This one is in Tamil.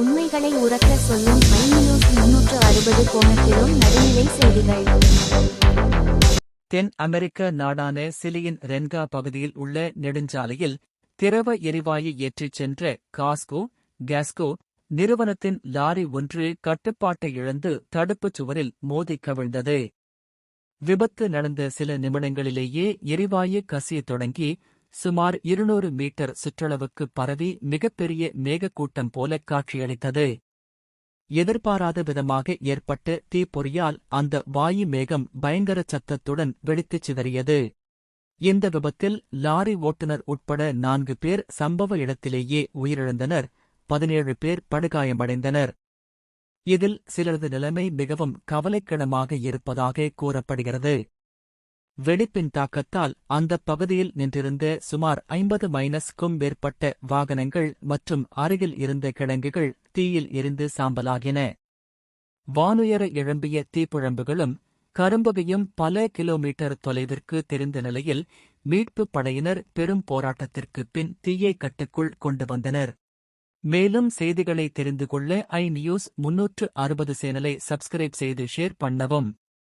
உண்மைகளை உரக்க சொல்லும் ஐ நியூஸ் முன்னூற்று அறுபது கோணத்திலும் நடுநிலை செய்திகள். தென் அமெரிக்க நாடான சிலியின் ரென்கா பகுதியில் உள்ள நெடுஞ்சாலையில் திரவ எரிவாயு ஏற்றிச் சென்ற காஸ்கோ கேஸ்கோ நிறுவனத்தின் லாரி ஒன்று கட்டுப்பாட்டை இழந்து தடுப்புச் சுவரில் மோதி கவிழ்ந்தது. விபத்து நடந்த சில நிமிடங்களிலேயே எரிவாயு கசியத் தொடங்கி சுமார் இருநூறு மீட்டர் சுற்றளவுக்கு பரவி மிகப்பெரிய மேகக்கூட்டம் போல காட்சியளித்தது. எதிர்பாராத விதமாக ஏற்பட்ட தீப்பொறியால் அந்த வாயு மேகம் பயங்கர சத்தத்துடன் வெடித்துச் சிதறியது. இந்த விபத்தில் லாரி ஓட்டுநர் உட்பட நான்கு பேர் சம்பவ இடத்திலேயே உயிரிழந்தனர். பதினேழு பேர் படுகாயமடைந்தனர். இதில் சிலரது நிலைமை மிகவும் கவலைக்கிடமாக இருப்பதாக கூறப்படுகிறது. வெடிப்பின் தாக்கத்தால் அந்தப் பகுதியில் நின்றிருந்த சுமார் ஐம்பது மைனஸ்க்கும் மேற்பட்ட வாகனங்கள் மற்றும் அருகில் இருந்த கிழங்குகள் தீயில் எரிந்து சாம்பலாகின. வானுயர எழும்பிய தீப்புழம்புகளும் கரும்புகையும் பல கிலோமீட்டர் தொலைவிற்கு தெரிந்த நிலையில் மீட்புப் படையினர் பெரும் போராட்டத்திற்குப் பின் தீயை கட்டுக்குள் கொண்டு வந்தனர். மேலும் செய்திகளை தெரிந்து கொள்ள ஐ நியூஸ் முன்னூற்று அறுபது சேனலை சப்ஸ்கிரைப் செய்து ஷேர் பண்ணவும்.